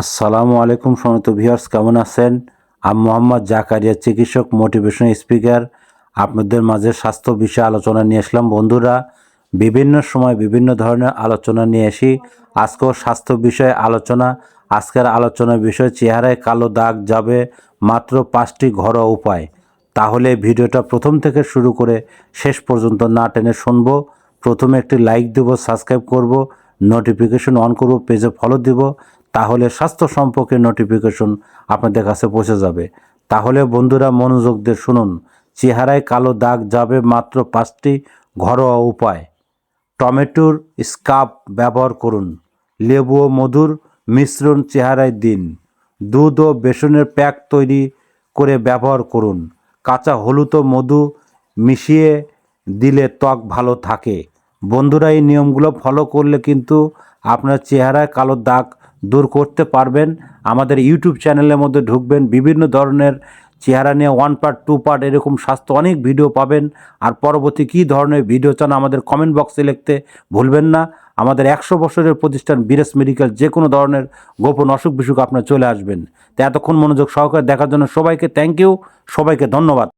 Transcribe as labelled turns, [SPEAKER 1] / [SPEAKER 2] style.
[SPEAKER 1] আসসালামু আলাইকুম সমত ভিউয়ার্স, কেমন আছেন? আমি মোহাম্মদ জাকারিয়া, চিকিৎসক মোটিভেশন স্পিকার। আপনাদের মাঝে স্বাস্থ্য বিষয়ে আলোচনা নিয়ে আসলাম। বন্ধুরা, বিভিন্ন সময় বিভিন্ন ধরনের আলোচনা নিয়ে আসি। আজকেও স্বাস্থ্য বিষয়ে আলোচনা। আজকের আলোচনার বিষয়, চেহারায় কালো দাগ যাবে মাত্র পাঁচটি ঘরোয়া উপায়। তাহলে ভিডিওটা প্রথম থেকে শুরু করে শেষ পর্যন্ত না টেনে শুনব। প্রথমে একটি লাইক দেব, সাবস্ক্রাইব করব। নোটিফিকেশন অন করব পেজে ফলো দিব, তাহলে স্বাস্থ্য সম্পর্কে নোটিফিকেশন আপনাদের কাছে পৌঁছে যাবে। তাহলে বন্ধুরা মনোযোগ দিয়ে শুনুন, চেহারায় কালো দাগ যাবে মাত্র পাঁচটি ঘরোয়া উপায়। টমেটোর স্কাব ব্যবহার করুন, লেবু ও মধুর মিশ্রণ চেহারায় দিন, দুধ ও বেসনের প্যাক তৈরি করে ব্যবহার করুন, কাঁচা হলুদ ও মধু মিশিয়ে দিলে ত্বক ভালো থাকে। বন্ধুরা, এই নিয়মগুলো ফলো করলে কিন্তু আপনার চেহারায় কালো দাগ দূর করতে পারবেন। আমাদের ইউটিউব চ্যানেলের মধ্যে ঢুকবেন, বিভিন্ন ধরনের চেহারা নিয়ে ওয়ান পার্ট টু পার্ট এরকম স্বাস্থ্য অনেক ভিডিও পাবেন। আর পরবর্তী কী ধরনের ভিডিও চান আমাদের কমেন্ট বক্সে লিখতে ভুলবেন না। আমাদের একশো বছরের প্রতিষ্ঠান বিরেস মেডিকেল যে কোনো ধরনের গোপন অসুখ বিসুখ আপনার চলে আসবেন। তো এতক্ষণ মনোযোগ সহকারে দেখার জন্য সবাইকে থ্যাংক ইউ সবাইকে ধন্যবাদ।